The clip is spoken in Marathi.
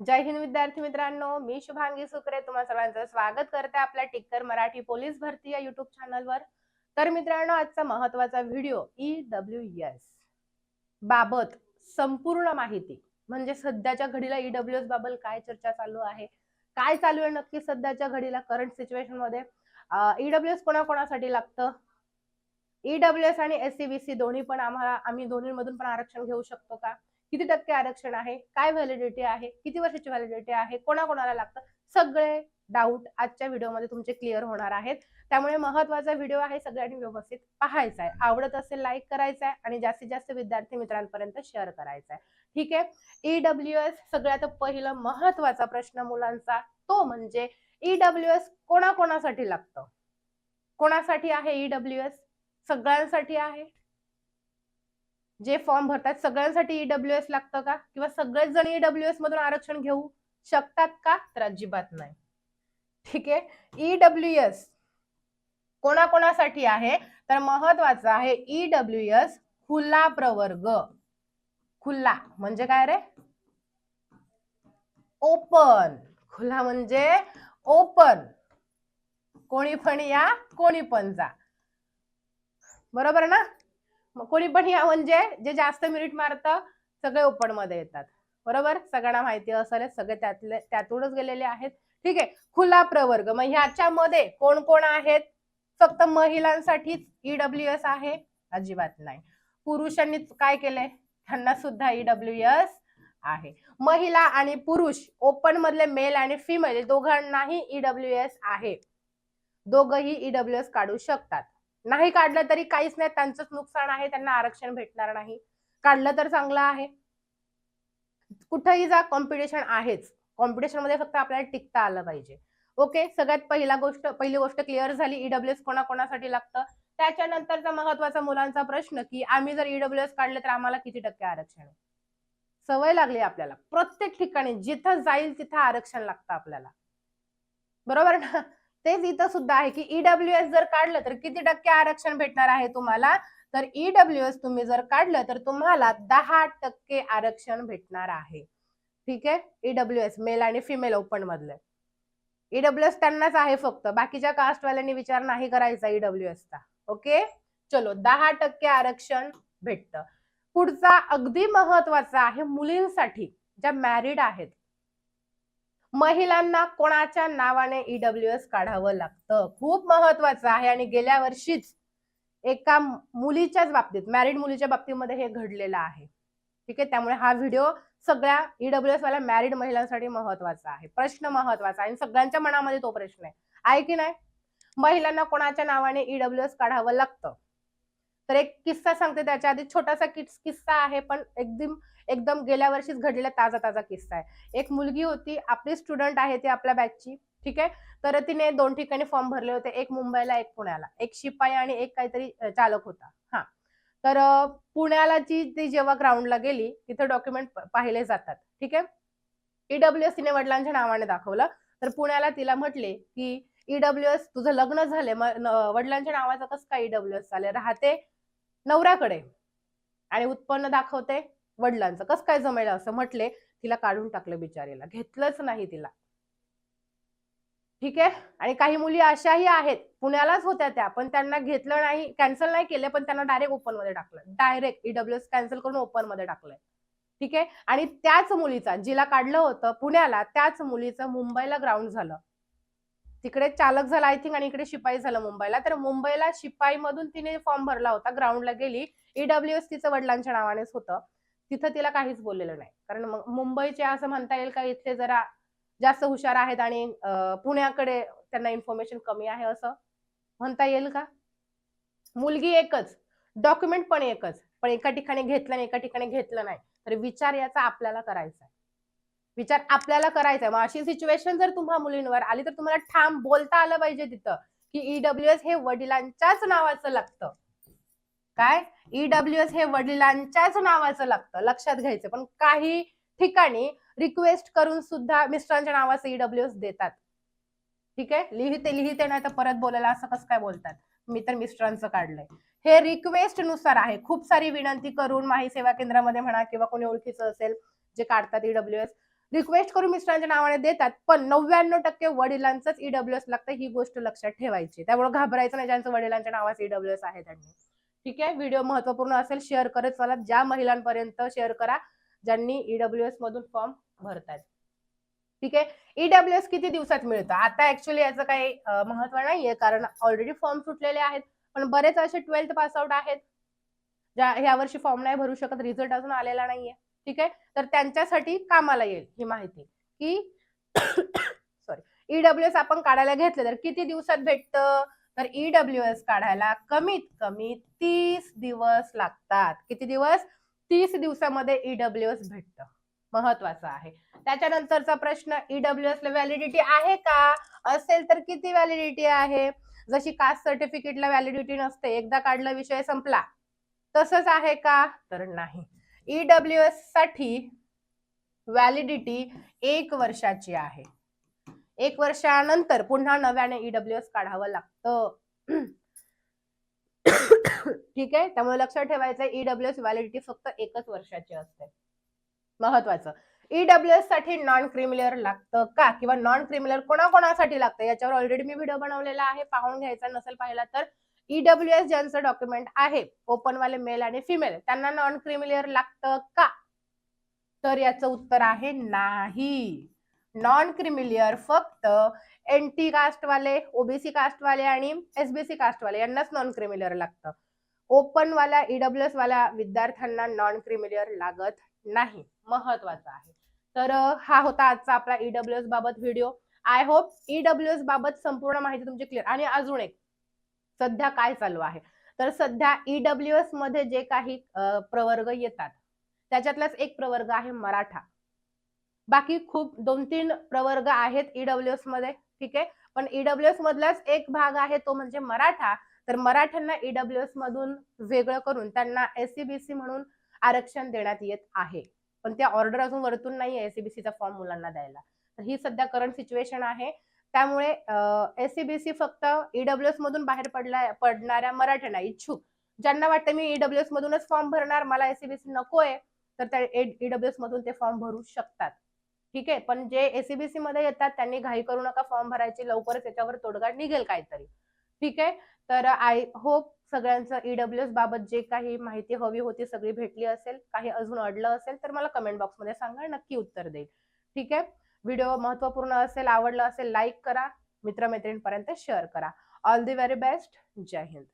जय हिंद विद्यार्थी मित्रांनो मी शुभांगी सुकरे तुम्हा सर्वांचं स्वागत करते आपल्या टिक्कर मराठी पोलीस भरती या युट्यूब चॅनलवर तर मित्रांनो आजचा महत्त्वाचा व्हिडिओ ई डब्ल्यू एस बाबत संपूर्ण माहिती. म्हणजे सध्याच्या घडीला ई डब्ल्यू एस बाबत काय चर्चा चालू आहे काय चालू आहे नक्की सध्याच्या घडीला करंट सिच्युएशनमध्ये. ई डब्ल्यू एस कोणाकोणासाठी लागतं? ईडब्ल्यू एस आणि एस सी बी सी दोन्ही पण आम्हाला आम्ही दोन्हीमधून पण आरक्षण घेऊ शकतो का? किती टक्के आरक्षण आहे? काय व्हॅलिडिटी आहे? किती वर्षाची व्हॅलिडिटी आहे? कोणाकोणाला लागतं? सगळे डाऊट आजच्या व्हिडिओमध्ये तुमचे क्लिअर होणार आहेत. त्यामुळे महत्त्वाचा व्हिडिओ आहे सगळ्यांनी व्यवस्थित पाहायचा आहे. आवडत असेल लाईक करायचा आहे आणि जास्तीत जास्त विद्यार्थी मित्रांपर्यंत शेअर करायचा आहे. ठीक आहे? ईडब्ल्यू एस सगळ्यात पहिलं महत्त्वाचा प्रश्न मुलांचा तो म्हणजे ईडब्ल्यू एस कोणाकोणासाठी लागतं? कोणासाठी आहे ईडब्ल्यू एस सगळ्यांसाठी आहे? जे फॉर्म भरतात सगळ्यांसाठी ईडब्ल्यू एस लागतं का? किंवा सगळेच जण ईडब्ल्यू एस मधून आरक्षण घेऊ शकतात का? तर अजिबात नाही. ठीक आहे? ईडब्ल्यू एस कोणाकोणासाठी आहे? तर महत्वाचं आहे ईडब्ल्यू एस खुला प्रवर्ग. खुला म्हणजे काय रे? ओपन खुला म्हणजे ओपन कोणी पण या कोणी पण जा. बरोबर ना? मग कोणी पण या म्हणजे जे जास्त मिनिट मारतं सगळे ओपनमध्ये येतात. बरोबर? सगळ्यांना माहिती असेल सगळे त्यातले त्यातूनच गेलेले आहेत. ठीक आहे. खुला प्रवर्ग. मग ह्याच्यामध्ये कोण कोण आहेत? फक्त महिलांसाठीच ईडब्ल्यू एस आहे? अजिबात नाही. पुरुषांनी काय केलंय? त्यांना सुद्धा ईडब्ल्यू एस आहे. महिला आणि पुरुष ओपन मधले मेल आणि फिमेल दोघांनाही ईडब्ल्यू एस आहे. दोघही ईडब्ल्यू एस काढू शकतात. नाही काढलं तरी काहीच नाही त्यांचंच नुकसान आहे त्यांना आरक्षण भेटणार नाही. काढलं तर चांगलं आहे. कुठंही जा कॉम्पिटिशन आहेच. कॉम्पिटिशनमध्ये फक्त आपल्याला टिकता आलं पाहिजे. ओके सगळ्यात पहिला गोष्ट पहिली गोष्ट क्लिअर झाली ईडब्ल्यू एस कोणाकोणासाठी लागतं? त्याच्यानंतरचा महत्त्वाचा मुलांचा प्रश्न की आम्ही जर ईडब्ल्यू एस काढलं तर आम्हाला किती टक्के आरक्षण आहे? सवय लागली आपल्याला. प्रत्येक ठिकाणी जिथं जाईल तिथं आरक्षण लागतं आपल्याला. बरोबर ना? तेच इथं सुद्धा आहे की ईडब्ल्यू एस जर काढलं तर किती टक्के आरक्षण भेटणार आहे तुम्हाला? तर ईडब्ल्यू एस तुम्ही जर काढलं तर तुम्हाला दहा टक्के आरक्षण भेटणार आहे. ठीक आहे? ईडब्ल्यू एस मेल आणि फिमेल ओपन मधले. ईडब्ल्यू एस त्यांनाच आहे फक्त. बाकीच्या कास्टवाल्यांनी विचार नाही करायचा ईडब्ल्यू एसचा ओके? चलो दहा टक्के आरक्षण भेटतं. पुढचा अगदी महत्त्वाचा आहे मुलींसाठी. ज्या मॅरिड आहेत महिलांना कोणाच्या नावाने ईडब्ल्यू एस काढावं लागतं? खूप महत्वाचं आहे आणि गेल्या वर्षीच एका मुलीच्याच बाबतीत मॅरिड मुलीच्या बाबतीमध्ये हे घडलेलं आहे. ठीक आहे? त्यामुळे हा व्हिडिओ सगळ्या ईडब्ल्यू एस वाल्या मॅरिड महिलांसाठी महत्त्वाचा आहे. प्रश्न महत्त्वाचा आहे आणि सगळ्यांच्या मनामध्ये तो प्रश्न आहे. आहे की नाही? महिलांना कोणाच्या नावाने ईडब्ल्यू एस काढावं लागतं? तर एक किस्सा सांगते त्याच्या आधी. छोटासा किस किस्सा आहे पण एकदम एकदम गेल्या वर्षीच घडलेला ताजा ताजा किस्सा आहे. एक मुलगी होती आपली स्टुडंट आहे ती आपल्या बॅचची ठीक आहे? तर तिने दोन ठिकाणी फॉर्म भरले होते एक मुंबईला एक पुण्याला. एक शिपाई आणि एक काहीतरी चालक होता. हा. तर पुण्याला जी ती जेव्हा ग्राउंडला गेली तिथे डॉक्युमेंट पाहिले जातात ठीक आहे? ईडब्ल्यू एस तिने वडिलांच्या नावाने दाखवलं. तर पुण्याला तिला म्हटले की e ईडब्ल्यू एस तुझं लग्न झाले मग वडिलांच्या नावाचं कसं काय ईडब्ल्यू एस चालेल राहते नवऱ्याकडे. आणि उत्पन्न दाखवते वडिलांचं. कसं काय जमेल असं म्हटले तिला काढून टाकलं बिचारीला. घेतलंच नाही तिला. ठीक आहे? आणि काही मुली अशाही आहेत. पुण्यालाच होत्या त्या पण त्यांना घेतलं नाही कॅन्सल नाही केलं पण त्यांना डायरेक्ट ओपनमध्ये टाकलं. डायरेक्ट ईडब्ल्यू कॅन्सल करून ओपनमध्ये टाकलंय. ठीक आहे? आणि त्याच मुलीचा जिला काढलं होतं पुण्याला त्याच मुलीचं मुंबईला ग्राउंड झालं. तिकडे चालक झाला आय थिंक आणि इकडे शिपाई झालं मुंबईला. तर मुंबईला शिपाई मधून तिने फॉर्म भरला होता. ग्राउंडला गेली. ईडब्ल्यू एस तिचं वडिलांच्या नावानेच होतं. तिथं तिला काहीच बोललेलं नाही. कारण मुंबईचे असं म्हणता येईल का इथले जरा जास्त हुशार आहेत आणि पुण्याकडे त्यांना इन्फॉर्मेशन कमी आहे असं म्हणता येईल का? मुलगी एकच. डॉक्युमेंट पण एकच. पण एका ठिकाणी घेतलं आणि एका ठिकाणी घेतलं नाही. तर विचार याचा आपल्याला करायचा आहे. विचार आपल्याला करायचा आहे मग अशी सिच्युएशन जर तुम्हा मुलींवर आली तर तुम्हाला ठाम बोलता आलं पाहिजे तिथं की ईडब्ल्यू एस हे वडिलांच्याच नावाचं लागतं. काय? ईडब्ल्यू एस हे वडिलांच्याच नावाचं लागतं लक्षात घ्यायचं. पण काही ठिकाणी रिक्वेस्ट करून सुद्धा मिस्टरांच्या नावाचं ईडब्ल्यू एस देतात. ठीक आहे? लिहिते लिहिते नाही तर परत बोलायला असं कसं काय बोलतात? मी तर मिस्टरांचं काढलंय. हे रिक्वेस्टनुसार आहे. खूप सारी विनंती करून माही सेवा केंद्रामध्ये म्हणा किंवा कोणी ओळखीचं असेल जे काढतात ईडब्ल्यू एस रिक्वेस्ट करून मिस्टरांच्या नावाने देतात पण नव्याण्णव टक्के वडिलांचंच ईडब्ल्यू एस लागतं ही गोष्ट लक्षात ठेवायची. त्यामुळे घाबरायचं नाही ज्यांचं वडिलांच्या नावाचं ईडब्ल्यू एस आहे त्यांनी. ठीक आहे? व्हिडिओ महत्त्वपूर्ण असेल शेअर करत चला. ज्या महिलांपर्यंत शेअर करा ज्यांनी ईडब्ल्यू एस मधून फॉर्म भरतात ठीक आहे? ईडब्ल्यू एस किती दिवसात मिळतं? आता ऍक्च्युली याचं काही महत्त्व नाहीये कारण ऑलरेडी फॉर्म सुटलेले आहेत. पण बरेच असे ट्वेल्थ पास आउट आहेत ज्या ह्या वर्षी फॉर्म नाही भरू शकत रिझल्ट अजून आलेला नाहीये. ठीक आहे? तर त्यांच्यासाठी कामाला येईल ही माहिती. की सॉरी ईडब्ल्यू एस आपण काढायला घेतलं तर किती दिवसात भेटतं? तर ईडब्ल्यू एस काढायला कमीत कमी तीस दिवस लागतात. किती दिवस? तीस दिवसामध्ये ईडब्ल्यू एस भेटतं. महत्वाचं आहे. त्याच्यानंतरचा प्रश्न ईडब्ल्यू एस ला व्हॅलिडिटी आहे का? असेल तर किती व्हॅलिडिटी आहे? जशी कास्ट सर्टिफिकेटला व्हॅलिडिटी नसते एकदा काढला विषय संपला. तसंच आहे का? तर नाही. ईडब्ल्यू एससाठी व्हॅलिडिटी एक वर्षाची आहे. एक वर्षानंतर पुन्हा नव्याने ईडब्ल्यू एस काढावं लागतं. ठीक आहे? त्यामुळे लक्षात ठेवायचं ईडब्ल्यू एस व्हॅलिडिटी फक्त एकच वर्षाची असते. महत्वाचं. ईडब्ल्यू एससाठी नॉन क्रिमिलर लागतं का? किंवा नॉन क्रिमिलर कोणाकोणासाठी लागतं? याच्यावर ऑलरेडी मी व्हिडिओ बनवलेला आहे. पाहून घ्यायचा नसेल पाहिला तर ईडब्ल्यू एस ज्यांचं डॉक्युमेंट आहे ओपन वाले मेल आणि फिमेल त्यांना नॉन क्रिमिलियर लागतं का? तर याचं उत्तर आहे नाही. नॉन क्रिमिलियर फक्त एन टी कास्टवाले ओबीसी कास्टवाले आणि एसबीसी कास्टवाले यांनाच नॉन क्रिमिलियर लागतं ओपनवाला ईडब्ल्यू एस वाल्या विद्यार्थ्यांना नॉन क्रिमिलियर लागत नाही. महत्वाचं आहे. तर हा होता आजचा आपला ईडब्ल्यू एस बाबत video I hope E W S बाबत संपूर्ण माहिती तुमची क्लिअर आणि अजून एक सध्या काय चालू आहे? तर सध्या ईडब्ल्यू एसमध्ये जे काही प्रवर्ग येतात त्याच्यातलाच एक प्रवर्ग आहे मराठा. बाकी खूप दोन तीन प्रवर्ग आहेत ईडब्ल्यू एसमध्ये ठीक आहे? पण ईडब्ल्यू एस मधलाच एक भाग आहे तो म्हणजे मराठा. तर मराठ्यांना ईडब्ल्यू एस मधून वेगळं करून त्यांना एससीबीसी म्हणून आरक्षण देण्यात येत आहे. पण त्या ऑर्डर अजून वरतून नाही एससीबीसीचा फॉर्म मुलांना द्यायला. तर ही सध्या करंट सिच्युएशन आहे. त्यामुळे एससीबीसी फक्त ईडब्ल्यू एस मधून बाहेर पडला पडणाऱ्या मराठ्यांना इच्छुक. ज्यांना वाटतं मी ईडब्ल्यू एस मधूनच फॉर्म भरणार मला एससीबीसी नकोय तर त्या e, ईडब्ल्यू एस मधून ते फॉर्म भरू शकतात. ठीक आहे? पण जे एसीबीसी मध्ये येतात त्यांनी घाई करू नका फॉर्म भरायची लवकरच त्याच्यावर तोडगा निघेल काहीतरी. ठीक आहे? तर आय होप सगळ्यांचं ईडब्ल्यू एस बाबत जे काही माहिती हवी होती सगळी भेटली असेल काही अजून अडलं असेल तर मला कमेंट बॉक्समध्ये सांगा नक्की उत्तर देईल. ठीक आहे? व्हिडिओ महत्त्वपूर्ण असेल आवडलं असेल लाईक करा. मित्रमैत्रिणींपर्यंत शेअर करा. ऑल दी व्हेरी बेस्ट जय हिंद.